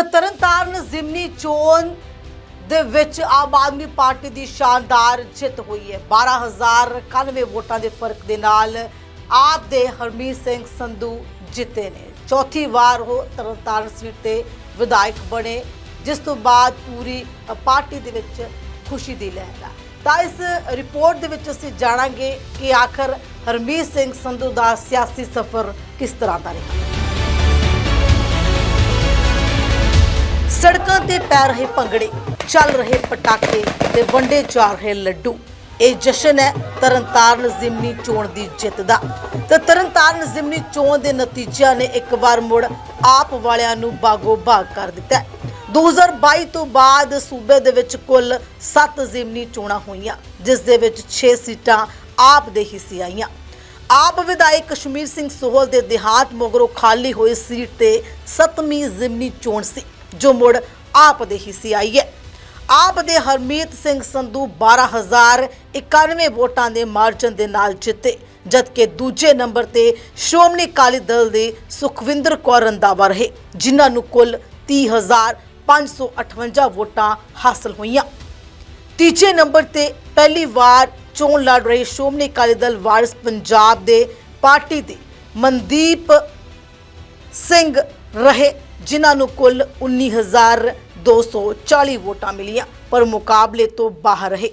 ਤਾਂ ਤਰਨਤਾਰਨ ਜ਼ਿਮਨੀ ਚੋਣ ਦੇ ਵਿੱਚ ਆਮ ਆਦਮੀ ਪਾਰਟੀ ਦੀ ਸ਼ਾਨਦਾਰ ਜਿੱਤ ਹੋਈ ਹੈ। 12091 ਵੋਟਾਂ ਦੇ ਫ਼ਰਕ ਦੇ ਨਾਲ ਆਪ ਦੇ ਹਰਮੀਤ ਸਿੰਘ ਸੰਧੂ ਜਿੱਤੇ ਨੇ। ਚੌਥੀ ਵਾਰ ਉਹ ਤਰਨਤਾਰਨ ਸੀਟ ਤੇ ਵਿਧਾਇਕ ਬਣੇ, ਜਿਸ ਤੋਂ ਬਾਅਦ ਪੂਰੀ ਪਾਰਟੀ ਦੇ ਵਿੱਚ ਖੁਸ਼ੀ ਦੀ ਲਹਿਰ ਹੈ ਤਾਂ ਇਸ ਰਿਪੋਰਟ ਦੇ ਵਿੱਚ ਅਸੀਂ ਜਾਣਾਂਗੇ ਕਿ ਆਖਰ ਹਰਮੀਤ ਸਿੰਘ ਸੰਧੂ ਦਾ ਸਿਆਸੀ ਸਫ਼ਰ ਕਿਸ ਤਰ੍ਹਾਂ ਦਾ ਰਿਹਾ। ਸੜਕਾਂ ਤੇ ਪੈ ਰਹੇ ਭੰਗੜੇ, ਚੱਲ ਰਹੇ ਪਟਾਕੇ ਤੇ ਵੰਡੇ ਜਾ ਰਹੇ ਲੱਡੂ। ਇਹ ਜਸ਼ਨ ਹੈ ਤਰਨਤਾਰਨ ਜ਼ਿਮਨੀ ਚੋਣ ਦੀ ਜਿੱਤ ਦਾ। ਤੇ ਤਰਨਤਾਰਨ ਜ਼ਿਮਨੀ ਚੋਣ ਦੇ ਨਤੀਜਿਆਂ ਨੇ ਇੱਕ ਵਾਰ ਮੁੜ ਆਪ ਵਾਲਿਆਂ ਨੂੰ ਬਾਗੋ ਬਾਗ ਕਰ ਦਿੱਤਾ ਹੈ। 2022 ਤੋਂ ਬਾਅਦ ਸੂਬੇ ਦੇ ਵਿੱਚ ਕੁੱਲ 7 ਜ਼ਿਮਨੀ ਚੋਣਾਂ ਹੋਈਆਂ, ਜਿਸ ਦੇ ਵਿੱਚ 6 ਸੀਟਾਂ ਆਪ ਦੇ ਹਿੱਸੇ ਆਈਆਂ। ਆਪ ਵਿਧਾਇਕ ਕਸ਼ਮੀਰ ਸਿੰਘ ਸੋਹਲ ਦੇ ਦੇਹਾਂਤ ਮਗਰੋਂ ਖਾਲੀ ਹੋਈ ਸੀਟ ਤੇ 7ਵੀਂ ਜ਼ਿਮਨੀ ਚੋਣ ਸੀ। ਜੋ ਮੁੜ ਆਪ ਦੇ ਹਿੱਸੇ ਆਈ ਹੈ। ਆਪ ਦੇ ਹਰਮੀਤ ਸਿੰਘ ਸੰਧੂ 12091 ਵੋਟਾਂ ਦੇ ਮਾਰਜਨ ਦੇ ਨਾਲ ਜਿੱਤੇ, ਜਦਕਿ ਦੂਜੇ ਨੰਬਰ ਤੇ ਸ਼੍ਰੋਮਣੀ ਅਕਾਲੀ ਦਲ ਦੇ ਸੁਖਵਿੰਦਰ ਕੌਰ ਰੰਧਾਵਾ ਰਹੇ, ਜਿਨ੍ਹਾਂ ਨੂੰ ਕੁੱਲ 30558 ਵੋਟਾਂ ਹਾਸਲ ਹੋਈਆਂ। ਤੀਜੇ ਨੰਬਰ ਤੇ ਪਹਿਲੀ ਵਾਰ ਚੋਣ ਲੜ ਰਹੇ ਸ਼੍ਰੋਮਣੀ ਅਕਾਲੀ ਦਲ ਵਾਰਿਸ ਪੰਜਾਬ ਦੇ ਪਾਰਟੀ ਦੇ ਮਨਦੀਪ ਸਿੰਘ ਰਹੇ। ਜਿਨ੍ਹਾਂ ਨੂੰ ਕੁੱਲ 19240 ਵੋਟਾਂ ਮਿਲੀਆਂ, ਪਰ ਮੁਕਾਬਲੇ ਤੋਂ ਬਾਹਰ ਰਹੇ।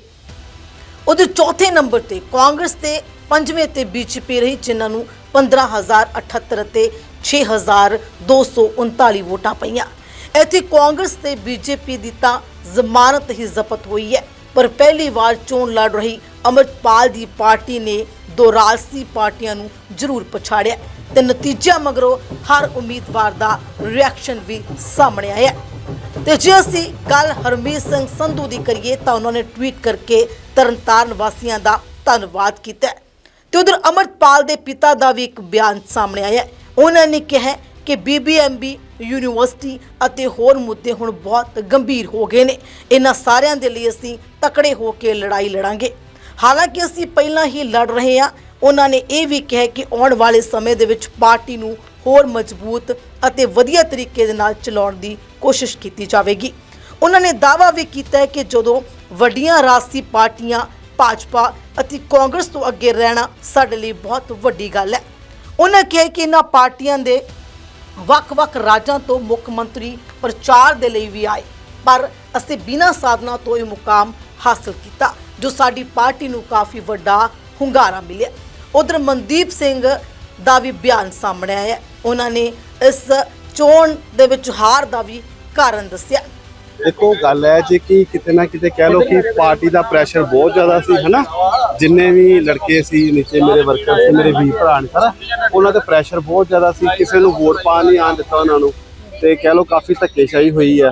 ਉਹਦੇ ਚੌਥੇ ਨੰਬਰ ਤੇ ਕਾਂਗਰਸ ਤੇ, ਪੰਜਵੇਂ ਤੇ ਬੀਜੇਪੀ ਰਹੀ, ਜਿਨ੍ਹਾਂ ਨੂੰ 15078 ਤੇ 6239 ਵੋਟਾਂ ਪਈਆਂ। ਇੱਥੇ ਕਾਂਗਰਸ ਤੇ ਬੀਜੇਪੀ ਦੀ ਤਾਂ ਜ਼ਮਾਨਤ ਹੀ ਜ਼ਬਤ ਹੋਈ ਹੈ, ਪਰ ਪਹਿਲੀ ਵਾਰ ਚੋਣ ਲੜ ਰਹੀ ਅਮਰਪਾਲ ਦੀ ਪਾਰਟੀ ਨੇ ਦੋ ਰਾਜਸੀ ਪਾਰਟੀਆਂ ਨੂੰ ਜ਼ਰੂਰ ਪਛਾੜਿਆ। ਤੇ ਨਤੀਜਾ ਮਗਰੋਂ ਹਰ ਉਮੀਦਵਾਰ ਦਾ ਰਿਐਕਸ਼ਨ ਵੀ ਸਾਹਮਣੇ ਆਇਆ ਤੇ ਜੇ ਅਸੀਂ ਕੱਲ ਹਰਮੀਤ ਸਿੰਘ ਸੰਧੂ ਦੀ ਕਰੀਏ ਤਾਂ ਉਹਨਾਂ ਨੇ ਟਵੀਟ ਕਰਕੇ ਤਰਨਤਾਰਨ ਵਾਸੀਆਂ ਦਾ ਧੰਨਵਾਦ ਕੀਤਾ ਹੈ। ਤੇ ਉਧਰ ਅਮਰਪਾਲ ਦੇ ਪਿਤਾ ਦਾ ਵੀ ਇੱਕ ਬਿਆਨ ਸਾਹਮਣੇ ਆਇਆ ਉਹਨਾਂ ਨੇ ਕਿਹਾ ਹੈ ਕਿ ਬੀਬੀਐਮਬੀ ਯੂਨੀਵਰਸਿਟੀ ਅਤੇ ਹੋਰ ਮੁੱਦੇ ਹੁਣ ਬਹੁਤ ਗੰਭੀਰ ਹੋ ਗਏ ਨੇ। ਇਹਨਾਂ ਸਾਰਿਆਂ ਦੇ ਲਈ ਅਸੀਂ ਤਕੜੇ ਹੋ ਕੇ ਲੜਾਈ ਲੜਾਂਗੇ। ਹਾਲਾਂਕਿ ਅਸੀਂ ਪਹਿਲਾਂ ਹੀ ਲੜ ਰਹੇ ਹਾਂ ਉਹਨਾਂ ਨੇ ਇਹ ਵੀ ਕਿਹਾ ਕਿ ਆਉਣ ਵਾਲੇ ਸਮੇਂ ਦੇ ਵਿੱਚ ਪਾਰਟੀ ਨੂੰ ਹੋਰ ਮਜ਼ਬੂਤ ਅਤੇ ਵਧੀਆ ਤਰੀਕੇ ਦੇ ਨਾਲ ਚਲਾਉਣ ਦੀ ਕੋਸ਼ਿਸ਼ ਕੀਤੀ ਜਾਵੇਗੀ। ਉਹਨਾਂ ਨੇ ਦਾਅਵਾ ਵੀ ਕੀਤਾ ਹੈ ਕਿ ਜਦੋਂ ਵੱਡੀਆਂ ਰਾਜਸੀ ਪਾਰਟੀਆਂ ਭਾਜਪਾ ਅਤੇ ਕਾਂਗਰਸ ਤੋਂ ਅੱਗੇ ਰਹਿਣਾ ਸਾਡੇ ਲਈ ਬਹੁਤ ਵੱਡੀ ਗੱਲ ਹੈ। ਉਹਨਾਂ ਕਿਹਾ ਕਿ ਇਹਨਾਂ ਪਾਰਟੀਆਂ ਦੇ ਵੱਖ-ਵੱਖ ਰਾਜਾਂ ਤੋਂ ਮੁੱਖ ਮੰਤਰੀ ਪ੍ਰਚਾਰ ਦੇ ਲਈ ਵੀ ਆਏ, ਪਰ ਅਸੀਂ ਬਿਨਾਂ ਸਾਧਨਾ ਤੋਂ ਇਹ ਮੁਕਾਮ ਹਾਸਲ ਕੀਤਾ, ਜੋ ਸਾਡੀ ਪਾਰਟੀ ਨੂੰ ਕਾਫੀ ਵੱਡਾ ਹੁੰਗਾਰਾ ਮਿਲਿਆ। ਉਧਰ ਮਨਦੀਪ ਸਿੰਘ ਦਾ ਵੀ ਬਿਆਨ ਸਾਹਮਣੇ ਆਇਆ ਹੈ। ਉਹਨਾਂ ਨੇ ਇਸ ਚੋਣ ਦੇ ਵਿੱਚ ਹਾਰ ਦਾ ਵੀ ਕਾਰਨ ਦੱਸਿਆ। ਦੇਖੋ, ਗੱਲ ਹੈ ਜੀ ਕਿ ਕਿਤੇ ਨਾ ਕਿਤੇ ਕਹਿ ਲਓ ਕਿ ਪਾਰਟੀ ਦਾ ਪ੍ਰੈਸ਼ਰ ਬਹੁਤ ਜ਼ਿਆਦਾ ਸੀ, ਹਨਾ? ਜਿੰਨੇ ਵੀ ਲੜਕੇ ਸੀ, ਨੀਚੇ ਮੇਰੇ ਵਰਕਰ ਸੀ, ਮੇਰੇ ਵੀ ਭਰਾ ਨੇ ਸਾਰਾ ਉਹਨਾਂ ਦਾ ਪ੍ਰੈਸ਼ਰ ਬਹੁਤ ਜ਼ਿਆਦਾ ਸੀ, ਕਿਸੇ ਨੂੰ ਵੋਟ ਪਾ ਨਹੀਂ ਆਣ ਦਿੱਤਾ ਉਹਨਾਂ ਨੂੰ। ਤੇ ਕਹਿ ਲਓ ਕਾਫੀ ਧੱਕੇਸ਼ਾਹੀ ਹੋਈ ਹੈ।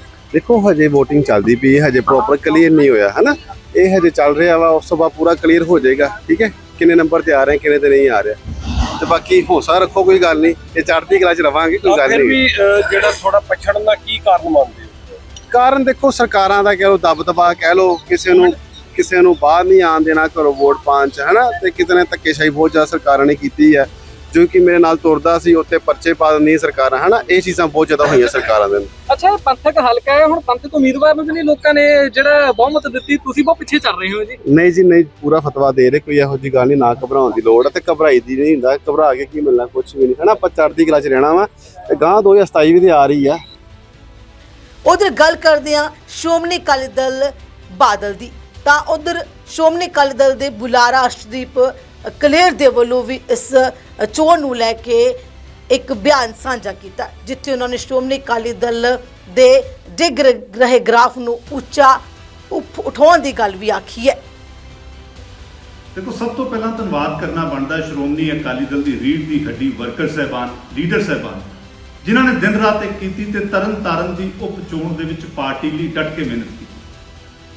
ਦੇਖੋ ਹਜੇ VOTING ਚੱਲਦੀ ਪਈ ਹੈ ਹਜੇ ਪ੍ਰੋਪਰ ਕਲੀਅਰ ਨਹੀਂ ਹੋਇਆ ਹਨਾ? ਇਹ ਹਜੇ ਚੱਲ ਰਿਹਾ ਵਾ ਉਸ ਤੋਂ ਬਾਅਦ ਪੂਰਾ ਕਲੀਅਰ ਹੋ ਜਾਏਗਾ ਠੀਕ ਹੈ? ਕਿੰਨੇ ਨੰਬਰ ਤੇ ਆ ਰਹੇ ਕਿੰਨੇ ਤੇ ਨਹੀਂ ਆ ਰਿਹਾ। ਤੇ ਬਾਕੀ ਹੌਸਲਾ ਰੱਖੋ ਕੋਈ ਗੱਲ ਨਹੀਂ ਇਹ ਚੜ੍ਹਦੀ ਕਲਾ ਚ ਰਵਾਂਗੇ ਕੋਈ ਗੱਲ ਫਿਰ ਨਹੀਂ। ਵੀ ਅਹ, ਜਿਹੜਾ ਥੋੜਾ ਪਛੜਨ ਦਾ ਕੀ ਕਾਰਨ ਮੰਨਦੇ ਹੋ? ਕਾਰਨ ਦੇਖੋ ਸਰਕਾਰਾਂ ਦਾ ਕਹਿ ਲੋ ਦਬ ਦਬਾ ਕਹਿ ਲੋ ਕਿਸੇ ਨੂੰ ਕਿਸੇ ਨੂੰ ਬਾਹਰ ਨਹੀਂ ਆਣ ਦੇਣਾ ਘਰੋਂ ਵੋਟ ਪਾਉਣ ਚ ਹਨਾ? ਤੇ ਕਿਤੇ ਨੇ ਧੱਕੇਸ਼ਾਹੀ ਬਹੁਤ ਜ਼ਿਆਦਾ ਸਰਕਾਰਾਂ ਨੇ ਕੀਤੀ ਹੈ। ਜੋ ਕਿ ਮੇਰੇ ਨਾਲ ਤੁਰਦਾ ਸੀ ਉੱਥੇ ਪਰਚੇ ਪਾ ਦਿੰਦੀਆਂ ਸਰਕਾਰਾਂ ਹਨਾ? ਇਹ ਚੀਜ਼ਾਂ ਬਹੁਤ ਜ਼ਿਆਦਾ ਹੋਈਆਂ ਸਰਕਾਰਾਂ ਦੇ। ਅੱਛਾ ਇਹ ਪੰਥਕ ਹਲਕਾ ਹੈ ਹੁਣ ਪੰਥਕ ਉਮੀਦਵਾਰ ਨੂੰ ਵੀ ਨਹੀਂ ਲੋਕਾਂ ਨੇ ਜਿਹੜਾ ਬਹੁਮਤ ਦਿੱਤੀ ਤੁਸੀਂ ਬਹੁਤ ਪਿੱਛੇ ਚੱਲ ਰਹੇ ਹੋ ਜੀ। ਨਹੀਂ ਜੀ ਨਹੀਂ ਪੂਰਾ ਫਤਵਾ ਦੇ ਰਹੇ ਕੋਈ ਇਹੋ ਜੀ ਗੱਲ ਨਹੀਂ ਨਾ ਘਬਰਾਉਣ ਦੀ ਲੋੜ ਹੈ ਤੇ ਘਬਰਾਈ ਦੀ ਨਹੀਂ ਹੁੰਦਾ ਘਬਰਾ ਕੇ ਕੀ ਮਿਲਣਾ ਕੁਝ ਵੀ ਨਹੀਂ ਹਨਾ? ਆਪਾਂ ਚੜ੍ਹਦੀ ਕਲਾ ਚ ਰਹਿਣਾ ਵਾ ਤੇ ਗਾਂ 2027 ਵੀ ਤੇ ਆ ਰਹੀ ਆ। ਉਧਰ ਗੱਲ ਕਰਦੇ ਹਾਂ ਸ਼੍ਰੋਮਣੀ ਅਕਾਲੀ ਦਲ ਬਾਦਲ ਦੀ। ਤਾਂ ਉਧਰ ਸ਼੍ਰੋਮਣੀ ਅਕਾਲੀ ਦਲ ਦੇ ਬੁਲਾਰਾ ਅਰਸ਼ਦੀਪ ਕਲੇਰ ਦੇ ਵੱਲੋਂ ਵੀ ਇਸ ਚੋਣ ਨੂੰ ਲੈ ਕੇ ਇੱਕ ਬਿਆਨ ਸਾਂਝਾ ਕੀਤਾ। ਜਿੱਥੇ ਉਹਨਾਂ ਨੇ ਸ਼੍ਰੋਮਣੀ ਅਕਾਲੀ ਦਲ ਦੇ ਡਿੱਗ ਰਹੇ ਗ੍ਰਾਫ ਨੂੰ ਉੱਚਾ ਉਠਾਉਣ ਦੀ ਗੱਲ ਵੀ ਆਖੀ ਹੈ। ਦੇਖੋ, ਸਭ ਤੋਂ ਪਹਿਲਾਂ ਧੰਨਵਾਦ ਕਰਨਾ ਬਣਦਾ ਹੈ ਸ਼੍ਰੋਮਣੀ ਅਕਾਲੀ ਦਲ ਦੀ ਰੀੜ ਦੀ ਹੱਡੀ ਵਰਕਰ ਸਹਿਬਾਨ, ਲੀਡਰ ਸਹਿਬਾਨ। ਜਿਨ੍ਹਾਂ ਨੇ ਦਿਨ ਰਾਤ ਇੱਕ ਕੀਤੀ ਤੇ ਤਰਨ ਤਾਰਨ ਦੀ ਉਪ ਚੋਣ ਦੇ ਵਿੱਚ ਪਾਰਟੀ ਲਈ ਡਟ ਕੇ ਮਿਹਨਤ ਕੀਤੀ।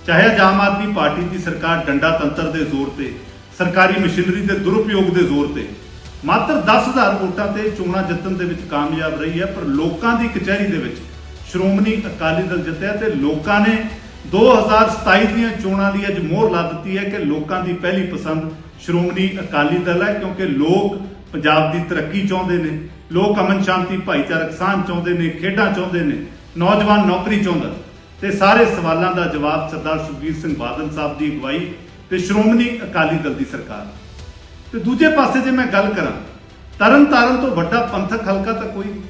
ਚਾਹੇ ਅੱਜ ਆਮ ਆਦਮੀ ਪਾਰਟੀ ਦੀ ਸਰਕਾਰ ਡੰਡਾ ਤੰਤਰ ਦੇ ਜ਼ੋਰ ਤੇ ਸਰਕਾਰੀ ਮਸ਼ੀਨਰੀ ਦੇ ਦੁਰਉਪਯੋਗ ਦੇ ਜ਼ੋਰ ਤੇ। ਮਾਤਰ 10000 ਵੋਟਾਂ ਤੇ ਚੋਣਾਂ ਜਿੱਤਣ ਦੇ ਵਿੱਚ ਕਾਮਯਾਬ ਰਹੀ ਹੈ, ਪਰ ਲੋਕਾਂ ਦੀ ਕਚਹਿਰੀ ਦੇ ਵਿੱਚ ਸ਼੍ਰੋਮਣੀ ਅਕਾਲੀ ਦਲ ਜਿੱਤਿਆ ਤੇ ਲੋਕਾਂ ਨੇ 2027 ਦੀਆਂ ਚੋਣਾਂ ਲਈ ਅੱਜ ਮੋਹਰ ਲਾ ਦਿੱਤੀ ਹੈ ਕਿ ਲੋਕਾਂ ਦੀ ਪਹਿਲੀ ਪਸੰਦ ਸ਼੍ਰੋਮਣੀ ਅਕਾਲੀ ਦਲ ਹੈ, ਕਿਉਂਕਿ ਲੋਕ ਪੰਜਾਬ ਦੀ ਤਰੱਕੀ ਚਾਹੁੰਦੇ ਨੇ, ਲੋਕ ਅਮਨ ਸ਼ਾਂਤੀ ਭਾਈਚਾਰਕ ਸਾਂਝ ਚਾਹੁੰਦੇ ਨੇ, ਖੇਡਾਂ ਚਾਹੁੰਦੇ ਨੇ, ਨੌਜਵਾਨ ਨੌਕਰੀ ਚਾਹੁੰਦਾ। ਤੇ ਸਾਰੇ ਸਵਾਲਾਂ ਦਾ ਜਵਾਬ ਸਰਦਾਰ ਸੁਖਬੀਰ ਸਿੰਘ ਬਾਦਲ ਸਾਹਿਬ ਦੀ ਅਗਵਾਈ ਤੇ ਸ਼੍ਰੋਮਣੀ ਅਕਾਲੀ ਦਲ ਦੀ ਸਰਕਾਰ। ਤੇ ਦੂਜੇ ਪਾਸੇ ਜੇ ਮੈਂ ਗੱਲ ਕਰਾਂ ਤਰਨ ਤਾਰਨ ਤੋਂ ਵੱਡਾ ਪੰਥਕ ਹਲਕਾ ਤਾਂ ਕੋਈ ਨਹੀਂ।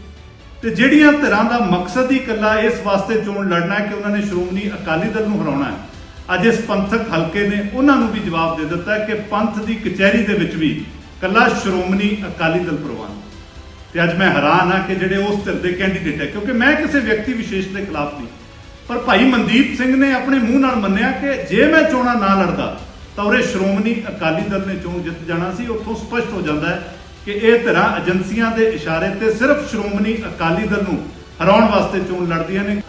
ਤੇ ਜਿਹੜੀਆਂ ਧਿਰਾਂ ਦਾ ਮਕਸਦ ਹੀ ਇਕੱਲਾ ਇਸ ਵਾਸਤੇ ਚੋਣ ਲੜਨਾ ਹੈ ਕਿ ਉਹਨਾਂ ਨੇ ਸ਼੍ਰੋਮਣੀ ਅਕਾਲੀ ਦਲ ਨੂੰ ਹਰਾਉਣਾ ਹੈ, ਅੱਜ ਇਸ ਪੰਥਕ ਹਲਕੇ ਨੇ ਉਹਨਾਂ ਨੂੰ ਵੀ ਜਵਾਬ ਦੇ ਦਿੱਤਾ ਕਿ ਪੰਥ ਦੀ ਕਚਹਿਰੀ ਦੇ ਵਿੱਚ ਵੀ ਇਕੱਲਾ ਸ਼੍ਰੋਮਣੀ ਅਕਾਲੀ ਦਲ ਪ੍ਰਵਾਨ ਤੇ ਅੱਜ ਮੈਂ ਹੈਰਾਨ ਹਾਂ ਕਿ ਜਿਹੜੇ ਉਸ ਧਿਰ ਦੇ ਕੈਂਡੀਡੇਟ ਹੈ, ਕਿਉਂਕਿ ਮੈਂ ਕਿਸੇ ਵਿਅਕਤੀ ਵਿਸ਼ੇਸ਼ ਦੇ ਖਿਲਾਫ ਨਹੀਂ, ਪਰ ਭਾਈ ਮਨਦੀਪ ਸਿੰਘ ਨੇ ਆਪਣੇ ਮੂੰਹ ਨਾਲ ਮੰਨਿਆ ਕਿ ਜੇ ਮੈਂ ਚੋਣਾਂ ਨਾ ਲੜਦਾ ਤਾਂ ਉਰੇ ਸ਼੍ਰੋਮਣੀ ਅਕਾਲੀ ਦਲ ਨੇ ਚੋਣ ਜਿੱਤ ਜਾਣਾ ਸੀ ਉੱਥੋਂ ਸਪਸ਼ਟ ਹੋ ਜਾਂਦਾ ਹੈ ਕਿ ਇਹ ਧਿਰਾਂ ਏਜੰਸੀਆਂ ਦੇ ਇਸ਼ਾਰੇ ਤੇ ਸਿਰਫ ਸ਼੍ਰੋਮਣੀ ਅਕਾਲੀ ਦਲ ਨੂੰ ਹਰਾਉਣ ਵਾਸਤੇ ਚੋਣ ਲੜਦੀਆਂ ਨੇ।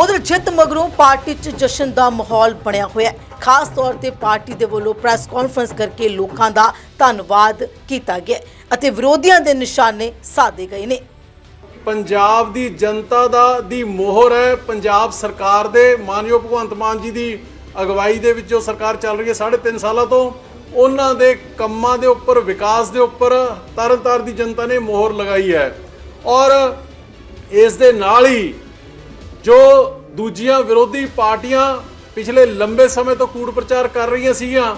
ਉਧਰ ਜਿੱਤ ਮਗਰੋਂ ਪਾਰਟੀ 'ਚ ਜਸ਼ਨ ਦਾ ਮਾਹੌਲ ਬਣਿਆ ਹੋਇਆ ਹੈ। ਖਾਸ ਤੌਰ ਤੇ ਪਾਰਟੀ ਦੇ ਵੱਲੋਂ ਪ੍ਰੈਸ ਕਾਨਫਰੰਸ ਕਰਕੇ ਲੋਕਾਂ ਦਾ ਧੰਨਵਾਦ ਕੀਤਾ ਗਿਆ ਅਤੇ ਵਿਰੋਧੀਆਂ ਦੇ ਨਿਸ਼ਾਨੇ ਸਾਧੇ ਗਏ ਨੇ। ਪੰਜਾਬ ਦੀ ਜਨਤਾ ਦਾ ਦੀ ਮੋਹਰ ਹੈ। ਪੰਜਾਬ ਸਰਕਾਰ ਦੇ ਮਾਨਯੋਗ ਭਗਵੰਤ ਮਾਨ ਜੀ ਦੀ ਅਗਵਾਈ ਦੇ ਵਿੱਚ ਜੋ ਸਰਕਾਰ ਚੱਲ ਰਹੀ ਹੈ 3.5 ਸਾਲਾਂ ਤੋਂ, ਉਹਨਾਂ ਦੇ ਕੰਮਾਂ ਦੇ ਉੱਪਰ, ਵਿਕਾਸ ਦੇ ਉੱਪਰ ਤਰਨਤਾਰਨ ਦੀ ਜਨਤਾ ਨੇ ਮੋਹਰ ਲਗਾਈ ਹੈ। ਔਰ ਇਸ ਦੇ ਨਾਲ ਹੀ ਜੋ ਦੂਜੀਆਂ ਵਿਰੋਧੀ ਪਾਰਟੀਆਂ ਪਿਛਲੇ ਲੰਬੇ ਸਮੇਂ ਤੋਂ ਕੂੜ ਪ੍ਰਚਾਰ ਕਰ ਰਹੀਆਂ ਸੀਗੀਆਂ,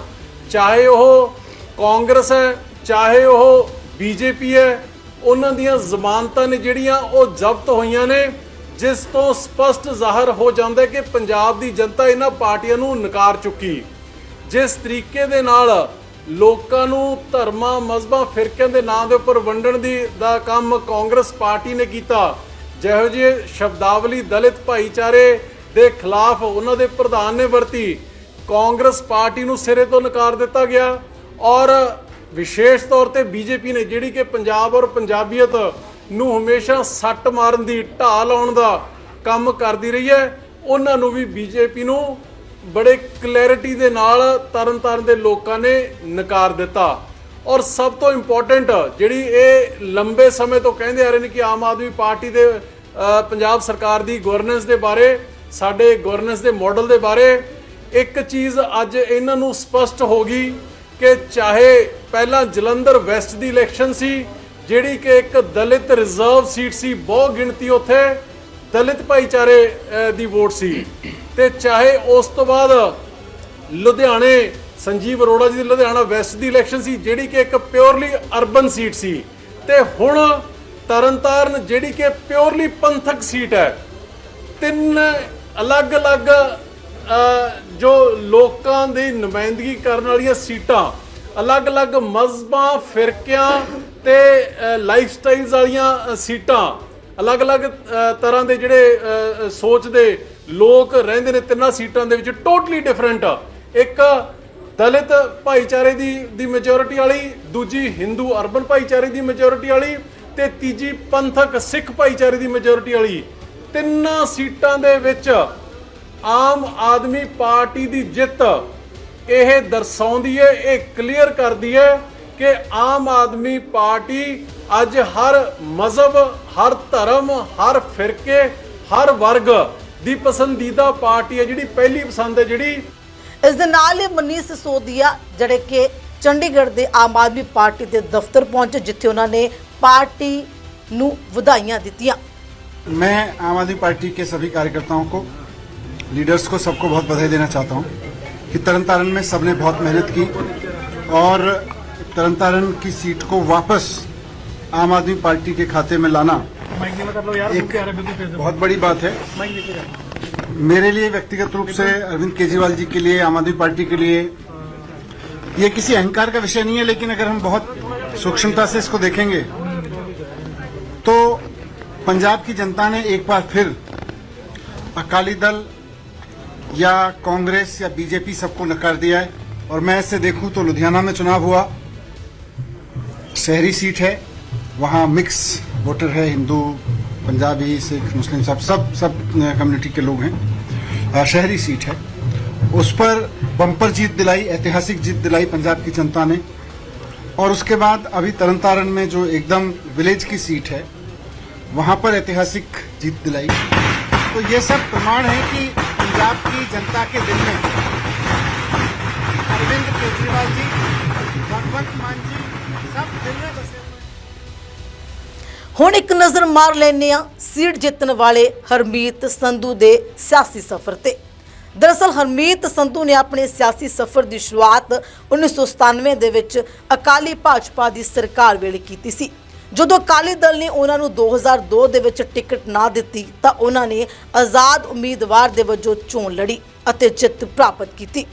ਚਾਹੇ ਉਹ ਕਾਂਗਰਸ ਹੈ, ਚਾਹੇ ਉਹ ਬੀਜੇਪੀ ਹੈ, ਉਹਨਾਂ ਦੀਆਂ ਜ਼ਮਾਨਤਾਂ ਨੇ ਜਿਹੜੀਆਂ ਉਹ ਜ਼ਬਤ ਹੋਈਆਂ ਨੇ। ਜਿਸ ਤੋਂ ਸਪਸ਼ਟ ਜ਼ਾਹਰ ਹੋ ਜਾਂਦਾ ਕਿ ਪੰਜਾਬ ਦੀ ਜਨਤਾ ਇਹਨਾਂ ਪਾਰਟੀਆਂ ਨੂੰ ਨਕਾਰ ਚੁੱਕੀ। ਜਿਸ ਤਰੀਕੇ ਦੇ ਨਾਲ ਲੋਕਾਂ ਨੂੰ ਧਰਮਾਂ, ਮਜ਼ਹਬਾਂ, ਫਿਰਕਿਆਂ ਦੇ ਨਾਂ ਦੇ ਉੱਪਰ ਵੰਡਣ ਦੀ ਦਾ ਕੰਮ ਕਾਂਗਰਸ ਪਾਰਟੀ ਨੇ ਕੀਤਾ। ਜਿਹੋ ਜਿਹੇ ਸ਼ਬਦਾਵਲੀ ਦਲਿਤ ਭਾਈਚਾਰੇ ਦੇ ਖਿਲਾਫ ਉਹਨਾਂ ਦੇ ਪ੍ਰਧਾਨ ਨੇ ਵਰਤੀ, ਕਾਂਗਰਸ ਪਾਰਟੀ ਨੂੰ ਸਿਰੇ ਤੋਂ ਨਕਾਰ ਦਿੱਤਾ ਗਿਆ। ਔਰ ਵਿਸ਼ੇਸ਼ ਤੌਰ ਤੇ ਬੀਜੇਪੀ ਨੇ ਜਿਹੜੀ ਕਿ ਪੰਜਾਬ ਔਰ ਪੰਜਾਬੀਅਤ ਨੂੰ ਹਮੇਸ਼ਾ ਸੱਟ ਮਾਰਨ ਦੀ ਢਾਲ ਲਾਉਣ ਦਾ ਕੰਮ ਕਰਦੀ ਰਹੀ ਹੈ। ਉਹਨਾਂ ਨੂੰ ਵੀ ਬੀਜੇਪੀ ਨੂੰ ਬੜੇ ਕਲੈਰਿਟੀ ਦੇ ਨਾਲ ਤਰਨਤਾਰਨ ਦੇ ਲੋਕਾਂ ਨੇ ਨਕਾਰ ਦਿੱਤਾ। ਔਰ ਸਭ ਤੋਂ ਇੰਪੋਰਟੈਂਟ ਜਿਹੜੀ ਇਹ ਲੰਬੇ ਸਮੇਂ ਤੋਂ ਕਹਿੰਦੇ ਆ ਰਹੇ ਨੇ ਕਿ ਆਮ ਆਦਮੀ ਪਾਰਟੀ ਦੇ ਪੰਜਾਬ ਸਰਕਾਰ ਦੀ ਗਵਰਨੈਂਸ ਦੇ ਬਾਰੇ, ਸਾਡੇ ਗਵਰਨੈਂਸ ਦੇ ਮਾਡਲ ਦੇ ਬਾਰੇ, ਇੱਕ ਚੀਜ਼ ਅੱਜ ਇਹਨਾਂ ਨੂੰ ਸਪਸ਼ਟ ਹੋ ਗਈ ਕਿ ਚਾਹੇ ਪਹਿਲਾਂ ਜਲੰਧਰ ਵੈਸਟ ਦੀ ਇਲੈਕਸ਼ਨ ਸੀ ਜਿਹੜੀ ਕਿ ਇੱਕ ਦਲਿਤ ਰਿਜ਼ਰਵ ਸੀਟ ਸੀ ਬਹੁ ਗਿਣਤੀ ਉੱਥੇ ਦਲਿਤ ਭਾਈਚਾਰੇ ਦੀ ਵੋਟ ਸੀ। ਤੇ ਚਾਹੇ ਉਸ ਤੋਂ ਬਾਅਦ ਲੁਧਿਆਣੇ, ਸੰਜੀਵ ਅਰੋੜਾ ਜੀ ਦੀ ਲੁਧਿਆਣਾ ਵੈਸਟ ਦੀ ਇਲੈਕਸ਼ਨ ਸੀ, ਜਿਹੜੀ ਕਿ ਇੱਕ ਪਿਓਰਲੀ ਅਰਬਨ ਸੀਟ ਸੀ। ਤੇ ਹੁਣ ਤਰਨਤਾਰਨ ਜਿਹੜੀ ਕਿ ਪਿਓਰਲੀ ਪੰਥਕ ਸੀਟ ਹੈ, ਤਿੰਨ ਅਲੱਗ-ਅਲੱਗ ਜੋ ਲੋਕਾਂ ਦੀ ਨੁਮਾਇੰਦਗੀ ਕਰਨ ਵਾਲੀਆਂ ਸੀਟਾਂ, ਅਲੱਗ-ਅਲੱਗ ਮਜ਼ਹਬਾਂ ਫਿਰਕਿਆਂ ਤੇ ਲਾਈਫ ਸਟਾਈਲਸ ਵਾਲੀਆਂ ਸੀਟਾਂ, ਅਲੱਗ-ਅਲੱਗ ਤਰ੍ਹਾਂ ਦੇ ਜਿਹੜੇ ਸੋਚ ਦੇ ਲੋਕ ਰਹਿੰਦੇ ਨੇ, ਤਿੰਨਾਂ ਸੀਟਾਂ ਦੇ ਵਿੱਚ ਟੋਟਲੀ ਡਿਫਰੈਂਟ ਇੱਕ ਦਲਿਤ ਭਾਈਚਾਰੇ ਦੀ ਦੀ ਮੈਜੋਰਿਟੀ ਵਾਲੀ, ਦੂਜੀ ਹਿੰਦੂ ਅਰਬਨ ਭਾਈਚਾਰੇ ਦੀ ਮੈਜੋਰਿਟੀ ਵਾਲੀ ਤੇ ਤੀਜੀ ਪੰਥਕ ਸਿੱਖ ਭਾਈਚਾਰੇ ਦੀ ਮੈਜੋਰਿਟੀ ਵਾਲੀ। ਤਿੰਨਾਂ ਸੀਟਾਂ ਦੇ ਵਿੱਚ ਆਮ ਆਦਮੀ ਪਾਰਟੀ ਦੀ ਜਿੱਤ ਇਹ ਦਰਸਾਉਂਦੀ ਹੈ ਇਹ ਕਲੀਅਰ ਕਰਦੀ ਹੈ ਕਿ ਆਮ ਆਦਮੀ ਪਾਰਟੀ ਅੱਜ ਹਰ ਮਜ਼ਹਬ ਹਰ ਧਰਮ ਹਰ ਫਿਰਕੇ ਹਰ ਵਰਗ ਦੀ ਪਸੰਦੀਦਾ ਪਾਰਟੀ ਹੈ ਜਿਹੜੀ ਪਹਿਲੀ ਪਸੰਦ ਹੈ ਜਿਹੜੀ ਇਸ ਦੇ ਨਾਲ ਹੀ ਮਨੀਸ਼ ਸਿਸੋਦੀਆ ਜਿਹੜੇ ਕਿ ਚੰਡੀਗੜ੍ਹ ਦੇ ਆਮ ਆਦਮੀ ਪਾਰਟੀ ਦੇ ਦਫ਼ਤਰ ਪਹੁੰਚੇ ਜਿੱਥੇ ਉਹਨਾਂ ਨੇ ਪਾਰਟੀ ਨੂੰ ਵਧਾਈਆਂ ਦਿੱਤੀਆਂ मैं आम आदमी पार्टी के सभी कार्यकर्ताओं को लीडर्स को सबको बहुत बधाई देना चाहता हूँ कि तरन तारण में सबने बहुत मेहनत की और तरन तारण की सीट को वापस आम आदमी पार्टी के खाते में लाना एक बहुत बड़ी बात है। मेरे लिए व्यक्तिगत रूप से अरविंद केजरीवाल जी के लिए आम आदमी पार्टी के लिए ये किसी अहंकार का विषय नहीं है लेकिन अगर हम बहुत सूक्ष्मता से इसको देखेंगे तो पंजाब की जनता ने एक बार फिर अकाली दल या कांग्रेस या बीजेपी सबको नकार दिया है। और मैं इससे देखूँ तो लुधियाना में चुनाव हुआ। शहरी सीट है, वहाँ मिक्स वोटर है, हिंदू, पंजाबी, सिख, मुस्लिम, सब सब सब कम्युनिटी के लोग हैं। शहरी सीट है। उस पर बम्पर जीत दिलाई, ऐतिहासिक जीत दिलाई पंजाब की जनता ने। और उसके बाद अभी तरन तारण में जो एकदम विलेज की सीट है, वहाँ पर ऐतिहासिक जीत दिलाई। तो ये सब प्रमाण है कि पंजाब की जनता के दिल में अरविंद केजरीवाल जी, भगवंत मान जी ਹੁਣ ਇੱਕ ਨਜ਼ਰ ਮਾਰ ਲੈਨੇ ਆ ਸੀਟ ਜਿੱਤਣ ਵਾਲੇ ਹਰਮੀਤ ਸੰਧੂ ਦੇ ਸਿਆਸੀ ਸਫ਼ਰ ਤੇ। ਦਰਅਸਲ ਹਰਮੀਤ ਸੰਧੂ ਨੇ ਆਪਣੇ ਸਿਆਸੀ ਸਫ਼ਰ ਦੀ ਸ਼ੁਰੂਆਤ 1997 ਦੇ ਵਿੱਚ ਅਕਾਲੀ ਭਾਜਪਾ ਦੀ ਸਰਕਾਰ ਵੇਲੇ ਕੀਤੀ ਸੀ। ਜਦੋਂ ਅਕਾਲੀ ਦਲ ਨੇ ਉਹਨਾਂ ਨੂੰ 2002 ਦੇ ਵਿੱਚ ਟਿਕਟ ਨਾ ਦਿੱਤੀ, ਤਾਂ ਉਹਨਾਂ ਨੇ ਆਜ਼ਾਦ ਉਮੀਦਵਾਰ ਦੇ ਵਜੋਂ ਚੋਣ ਲੜੀ ਅਤੇ ਜਿੱਤ ਪ੍ਰਾਪਤ ਕੀਤੀ।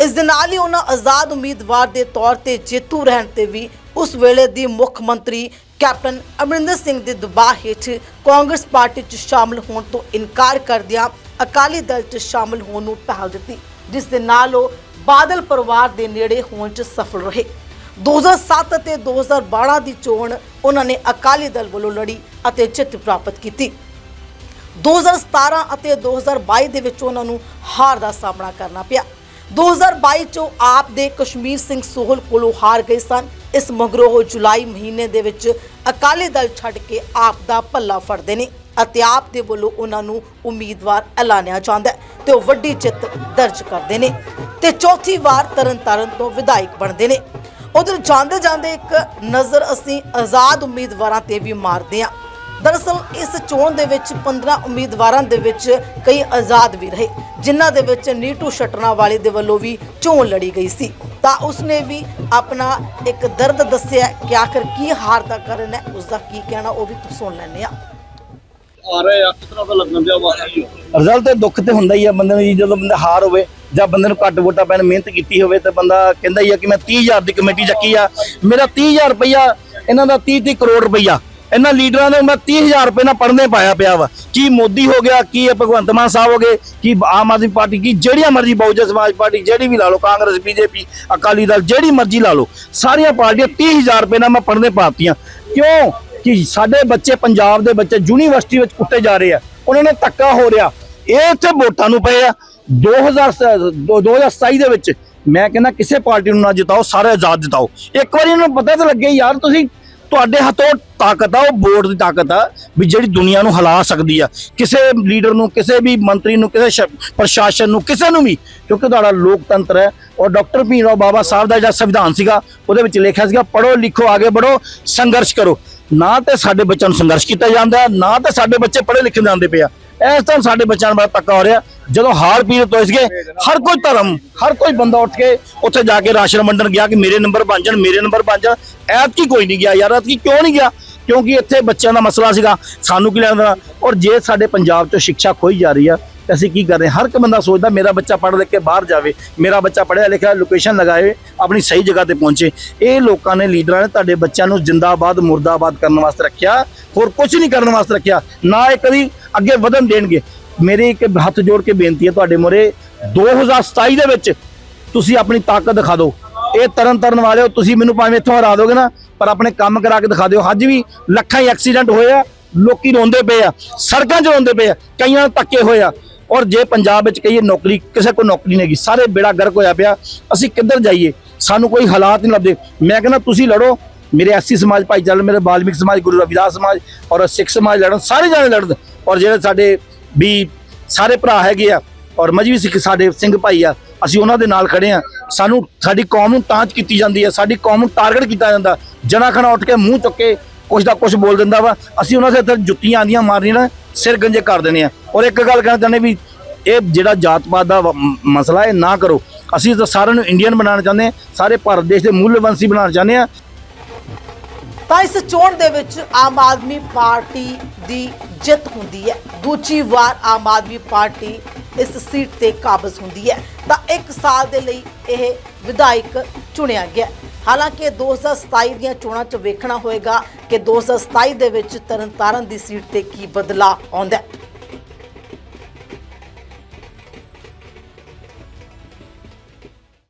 ਇਸ ਦੇ ਨਾਲ ਹੀ ਉਹਨਾਂ ਆਜ਼ਾਦ ਉਮੀਦਵਾਰ ਦੇ ਤੌਰ ਤੇ ਜੇਤੂ ਰਹਿਣ ਤੇ ਵੀ ਉਸ ਵੇਲੇ ਦੀ ਮੁੱਖ ਮੰਤਰੀ ਕੈਪਟਨ ਅਮਰਿੰਦਰ ਸਿੰਘ ਦੇ ਦਬਾਅ ਹੇਠ ਕਾਂਗਰਸ ਪਾਰਟੀ 'ਚ ਸ਼ਾਮਲ ਹੋਣ ਤੋਂ ਇਨਕਾਰ ਕਰਦਿਆਂ ਅਕਾਲੀ ਦਲ 'ਚ ਸ਼ਾਮਲ ਹੋਣ ਨੂੰ ਪਹਿਲ ਦਿੱਤੀ, ਜਿਸ ਦੇ ਨਾਲ ਉਹ ਬਾਦਲ ਪਰਿਵਾਰ ਦੇ ਨੇੜੇ ਹੋਣ 'ਚ ਸਫਲ ਰਹੇ। 2007 ਅਤੇ 2012 ਦੀ ਚੋਣ ਉਹਨਾਂ ਨੇ ਅਕਾਲੀ ਦਲ ਵੱਲੋਂ ਲੜੀ ਅਤੇ ਜਿੱਤ ਪ੍ਰਾਪਤ ਕੀਤੀ। 2017 ਅਤੇ 2022 ਦੇ ਵਿੱਚ ਉਹਨਾਂ ਨੂੰ ਹਾਰ ਦਾ ਸਾਹਮਣਾ ਕਰਨਾ ਪਿਆ। 2022 ਚੋਂ ਆਪ ਦੇ ਕਸ਼ਮੀਰ ਸਿੰਘ ਸੋਹਲ ਕੋਲੋਂ ਹਾਰ ਗਏ ਸਨ। ਇਸ ਮਗਰੋਂ ਉਹ ਜੁਲਾਈ ਮਹੀਨੇ ਦੇ ਵਿੱਚ ਅਕਾਲੀ ਦਲ ਛੱਡ ਕੇ ਆਪ ਦਾ ਪੱਲਾ ਫੜਦੇ ਨੇ ਅਤੇ ਆਪ ਦੇ ਵੱਲੋਂ ਉਹਨਾਂ ਨੂੰ ਉਮੀਦਵਾਰ ਐਲਾਨਿਆ ਜਾਂਦਾ ਤੇ ਉਹ ਵੱਡੀ ਜਿੱਤ ਦਰਜ ਕਰਦੇ ਨੇ ਤੇ ਚੌਥੀ ਵਾਰ ਤਰਨਤਾਰਨ ਤੋਂ ਵਿਧਾਇਕ ਬਣਦੇ ਨੇ। ਉਧਰ ਜਾਂਦੇ ਜਾਂਦੇ ਇੱਕ ਨਜ਼ਰ ਅਸੀਂ ਆਜ਼ਾਦ ਉਮੀਦਵਾਰਾਂ ਤੇ ਵੀ ਮਾਰਦੇ ਹਾਂ। ਦਰਅਸਲ ਇਸ ਚੋਣ ਦੇ ਵਿੱਚ 15 ਉਮੀਦਵਾਰਾਂ ਦੇ ਵਿੱਚ ਕਈ ਆਜ਼ਾਦ ਵੀ ਰਹੇ ਜਿਨ੍ਹਾਂ ਦੇ ਵਿੱਚ ਨੀਟੂ ਸ਼ਟਰਾਂ ਵਾਲੇ ਦੇ ਵੱਲੋਂ ਵੀ ਚੋਣ ਲੜੀ ਗਈ ਸੀ। ਤਾਂ ਉਸਨੇ ਵੀ ਆਪਣਾ ਇੱਕ ਦਰਦ ਦੱਸਿਆ ਕਿ ਆਖਰ ਕੀ ਹਾਰ ਦਾ ਕਾਰਨ ਹੈ? ਉਸ ਦਾ ਕੀ ਕਹਿਣਾ ਉਹ ਵੀ ਤੁਸੀਂ ਸੁਣ ਲੈਂਦੇ ਆ ਰਿਜ਼ਲਟ ਤੇ ਦੁੱਖ ਤੇ ਹੁੰਦਾ ਹੀ ਆ ਬੰਦੇ ਨੂੰ ਜੀ, ਜਦੋਂ ਬੰਦਾ ਹਾਰ ਹੋਵੇ ਜਾਂ ਬੰਦੇ ਨੂੰ ਘੱਟ ਵੋਟਾਂ ਪੈਣ ਮਿਹਨਤ ਕੀਤੀ ਹੋਵੇ ਤੇ ਬੰਦਾ ਕਹਿੰਦਾ ਹੀ ਆ ਕਿ ਮੈਂ 30000 ਦੀ ਕਮੇਟੀ ਚੱਕੀ ਆ। ਮੇਰਾ 30000 ਰੁਪਈਆ ਇਹਨਾਂ ਦਾ 30 30 ਕਰੋੜ ਰੁਪਈਆ। ਇਹਨਾਂ ਲੀਡਰਾਂ ਨੇ ਮੈਂ 30000 ਰੁਪਏ ਨਾਲ ਪੜਨੇ ਪਾਇਆ ਪਿਆ ਵਾ। ਕੀ ਮੋਦੀ ਹੋ ਗਿਆ, ਕੀ ਭਗਵੰਤ ਮਾਨ ਸਾਹਿਬ ਹੋ ਗਏ, ਕੀ ਆਮ ਆਦਮੀ ਪਾਰਟੀ, ਕੀ ਜਿਹੜੀਆਂ ਮਰਜ਼ੀ ਬਹੁਜਨ ਸਮਾਜ ਪਾਰਟੀ, ਜਿਹੜੀ ਵੀ ਲਾ ਲਓ, ਕਾਂਗਰਸ, ਬੀਜੇਪੀ, ਅਕਾਲੀ ਦਲ, ਜਿਹੜੀ ਮਰਜ਼ੀ ਲਾ ਲਓ, ਸਾਰੀਆਂ ਪਾਰਟੀਆਂ 30000 ਰੁਪਏ ਨਾਲ ਮੈਂ ਪੜਨੇ ਪਾਤੀਆਂ। ਕਿਉਂ? ਕਿ ਸਾਡੇ ਬੱਚੇ ਪੰਜਾਬ ਦੇ ਬੱਚੇ ਯੂਨੀਵਰਸਿਟੀ ਵਿੱਚ ਕੁੱਟੇ ਜਾ ਰਹੇ ਆ, ਉਹਨਾਂ ਨੇ ਧੱਕਾ ਹੋ ਰਿਹਾ। ਇਹ ਇੱਥੇ ਵੋਟਾਂ ਨੂੰ ਪਏ ਆ। 2000 2027 ਦੇ ਵਿੱਚ ਮੈਂ ਕਹਿੰਦਾ ਕਿਸੇ ਪਾਰਟੀ ਨੂੰ ਨਾ ਜਿਤਾਓ, ਸਾਰੇ ਆਜ਼ਾਦ ਜਿਤਾਓ ਇੱਕ ਵਾਰੀ ਇਹਨਾਂ ਨੂੰ ਪਤਾ ਤਾਂ ਲੱਗੇ, ਯਾਰ ਤੁਸੀਂ ਤੁਹਾਡੇ ਹੱਥੋਂ ਤਾਕਤ ਆ, ਉਹ ਵੋਟ ਦੀ ਤਾਕਤ ਆ ਵੀ ਜਿਹੜੀ ਦੁਨੀਆ ਨੂੰ ਹਿਲਾ ਸਕਦੀ ਆ। ਕਿਸੇ ਲੀਡਰ ਨੂੰ, ਕਿਸੇ ਵੀ ਮੰਤਰੀ ਨੂੰ, ਕਿਸੇ ਸ਼- ਪ੍ਰਸ਼ਾਸਨ ਨੂੰ, ਕਿਸੇ ਨੂੰ ਵੀ, ਕਿਉਂਕਿ ਤੁਹਾਡਾ ਲੋਕਤੰਤਰ ਹੈ ਔਰ ਡਾਕਟਰ ਭੀਮ ਰਾਓ ਬਾਬਾ ਸਾਹਿਬ ਦਾ ਜਿਹੜਾ ਸੰਵਿਧਾਨ ਸੀਗਾ, ਉਹਦੇ ਵਿੱਚ ਲਿਖਿਆ ਸੀਗਾ ਪੜੋ ਲਿਖੋ, ਆਗੇ ਬੜੋ ਸੰਘਰਸ਼ ਕਰੋ। ਨਾ ਤੇ ਸਾਡੇ ਬੱਚਿਆਂ ਨੂੰ ਸੰਘਰਸ਼ ਕੀਤਾ ਜਾਂਦਾ, ਨਾ ਤੇ ਸਾਡੇ ਬੱਚੇ ਪੜ੍ਹੇ ਲਿਖੇ ਜਾਂਦੇ ਪਏ ਆ। ਇਸ ਤਰ੍ਹਾਂ ਸਾਡੇ ਬੱਚਿਆਂ ਨੂੰ ਬੜਾ ਧੱਕਾ ਹੋ ਰਿਹਾ। ਜਦੋਂ ਹਾਰ ਪੀੜਤ ਹੋਏ ਸੀਗੇ, ਹਰ ਕੋਈ ਧਰਮ, ਹਰ ਕੋਈ ਬੰਦਾ ਉੱਠ ਕੇ ਉੱਥੇ ਜਾ ਕੇ ਰਾਸ਼ਨ ਵੰਡਣ ਗਿਆ ਕਿ ਮੇਰੇ ਨੰਬਰ ਬਣ ਜਾਣ, ਮੇਰੇ ਨੰਬਰ ਬਣ ਜਾਣ। ਐਤਕੀ ਕੋਈ ਨਹੀਂ ਗਿਆ ਯਾਰ, ਐਤਕੀ ਕਿਉਂ ਨਹੀਂ ਗਿਆ? ਕਿਉਂਕਿ ਇੱਥੇ ਬੱਚਿਆਂ ਦਾ ਮਸਲਾ ਸੀਗਾ, ਸਾਨੂੰ ਕੀ ਲੈਣਾ ਔਰ ਜੇ ਸਾਡੇ ਪੰਜਾਬ ਤੋਂ ਸਿੱਖਿਆ ਖੋਈ ਜਾ ਰਹੀ ਆ, ਤੇ ਅਸੀਂ ਕੀ ਕਰ ਰਹੇ ਹਰ ਇੱਕ ਬੰਦਾ ਸੋਚਦਾ, ਮੇਰਾ ਬੱਚਾ ਪੜ੍ਹ ਲਿਖ ਕੇ ਬਾਹਰ ਜਾਵੇ, ਮੇਰਾ ਬੱਚਾ ਪੜ੍ਹਿਆ ਲਿਖਿਆ ਲੋਕੇਸ਼ਨ ਲਗਾਏ, ਆਪਣੀ ਸਹੀ ਜਗ੍ਹਾ ਤੇ ਪਹੁੰਚੇ। ਇਹ ਲੋਕਾਂ ਨੇ ਲੀਡਰਾਂ ਨੇ ਤੁਹਾਡੇ ਬੱਚਿਆਂ ਨੂੰ ਜਿੰਦਾਬਾਦ, ਮੁਰਦਾਬਾਦ ਕਰਨ ਵਾਸਤੇ ਰੱਖਿਆ, ਹੋਰ ਕੁਝ ਨਹੀਂ ਕਰਨ ਵਾਸਤੇ ਰੱਖਿਆ। ਨਾ ਇਹ ਕਦੀ ਅੱਗੇ ਵਧਣ ਦੇਣਗੇ। ਮੇਰੀ ਇੱਕ ਹੱਥ ਜੋੜ ਕੇ ਬੇਨਤੀ ਹੈ ਤੁਹਾਡੇ ਮੂਹਰੇ 2027 ਦੇ ਵਿੱਚ ਤੁਸੀਂ ਆਪਣੀ ਤਾਕਤ ਦਿਖਾ ਦਿਓ। ਇਹ ਤਰਨ ਤਰਨ ਵਾਲਿਓ, ਤੁਸੀਂ ਮੈਨੂੰ ਭਾਵੇਂ ਇੱਥੋਂ ਹਰਾ ਦੋਗੇ ਨਾ, ਪਰ ਆਪਣੇ ਕੰਮ ਕਰਾ ਕੇ ਦਿਖਾ ਦਿਓ। ਅੱਜ ਵੀ ਲੱਖਾਂ ਹੀ ਐਕਸੀਡੈਂਟ ਹੋਏ ਆ, ਲੋਕੀ ਰੋਂਦੇ ਪਏ ਆ, ਸੜਕਾਂ 'ਚ ਰੋਂਦੇ ਪਏ ਆ, ਕਈਆਂ ਧੱਕੇ ਹੋਏ ਆ। ਔਰ ਜੇ ਪੰਜਾਬ ਵਿੱਚ ਕਹੀਏ ਨੌਕਰੀ, ਕਿਸੇ ਕੋਲ ਨੌਕਰੀ ਨਹੀਂ ਹੈਗੀ, ਸਾਰੇ ਬੇੜਾ ਗਰਕ ਹੋਇਆ ਪਿਆ। ਅਸੀਂ ਕਿੱਧਰ ਜਾਈਏ? ਸਾਨੂੰ ਕੋਈ ਹਾਲਾਤ ਨਹੀਂ ਲੱਭਦੇ। ਮੈਂ ਕਹਿੰਦਾ ਤੁਸੀਂ ਲੜੋ। ਮੇਰੇ ਐਸੀ ਸਮਾਜ ਭਾਈਚਾਰਾ, ਮੇਰੇ ਬਾਲਮਿਕ ਸਮਾਜ, ਗੁਰੂ ਰਵਿਦਾਸ ਸਮਾਜ ਔਰ ਸਿੱਖ ਸਮਾਜ ਲੜਨ, ਸਾਰੇ ਜਾਣੇ ਲੜਨ। ਔਰ ਜਿਹੜੇ ਸਾਡੇ ਵੀ ਸਾਰੇ ਭਰਾ ਹੈਗੇ ਆ, ਔਰ ਮਜਬੀ ਸਿੱਖ ਸਾਡੇ ਸਿੰਘ ਭਾਈ ਆ, ਅਸੀਂ ਉਹਨਾਂ ਦੇ ਨਾਲ ਖੜੇ ਆ। ਸਾਨੂੰ ਸਾਡੀ ਕੌਮ ਨੂੰ ਟਾਂਚ ਕੀਤੀ ਜਾਂਦੀ ਹੈ ਸਾਡੀ ਕੌਮ ਨੂੰ ਟਾਰਗੇਟ ਕੀਤਾ ਜਾਂਦਾ। ਜਣਾ ਖਣਾ ਉੱਠ ਕੇ ਮੂੰਹ ਚੁੱਕ ਕੇ ਕੁਛ ਦਾ ਕੁਛ ਬੋਲ ਦਿੰਦਾ ਵਾ। ਅਸੀਂ ਉਹਨਾਂ ਦੇ ਇੱਥੇ ਜੁੱਤੀਆਂ ਆਂਦੀਆਂ ਮਾਰਨੀਆਂ ਨਾ, ਸਿਰ ਗੰਜੇ ਕਰ ਦੇਣੇ ਆ। ਔਰ ਇੱਕ ਗੱਲ ਕਹਿਣਾ ਚਾਹੁੰਦੇ ਵੀ ਇਹ ਜਿਹੜਾ ਜਾਤ ਪਾਤ ਦਾ ਮਸਲਾ ਇਹ ਨਾ ਕਰੋ। ਅਸੀਂ ਤਾਂ ਸਾਰਿਆਂ ਨੂੰ ਇੰਡੀਅਨ ਬਣਾਉਣਾ ਚਾਹੁੰਦੇ ਹਾਂ ਸਾਰੇ ਭਾਰਤ ਦੇਸ਼ ਦੇ ਮੂਲਵੰਸ਼ੀ ਬਣਾਉਣਾ ਚਾਹੁੰਦੇ ਹਾਂ ਤਾਂ ਇਸ ਚੋਣ ਦੇ ਵਿੱਚ ਆਮ ਆਦਮੀ ਪਾਰਟੀ ਦੀ ਜਿੱਤ ਹੁੰਦੀ ਹੈ। ਦੂਜੀ ਵਾਰ ਆਮ ਆਦਮੀ ਪਾਰਟੀ ਇਸ ਸੀਟ ਤੇ ਕਾਬਜ਼ ਹੁੰਦੀ ਹੈ। ਤਾਂ ਇੱਕ ਸਾਲ ਦੇ ਲਈ ਇਹ ਵਿਧਾਇਕ ਚੁਣਿਆ ਗਿਆ। ਹਾਲਾਂਕਿ 2027 ਦੀਆਂ ਚੋਣਾਂ 'ਚ ਵੇਖਣਾ ਹੋਏਗਾ ਕਿ 2027 ਦੇ ਵਿੱਚ ਤਰਨਤਾਰਨ ਦੀ ਸੀਟ ਤੇ ਕੀ ਬਦਲਾਅ ਆਉਂਦਾ ਹੈ।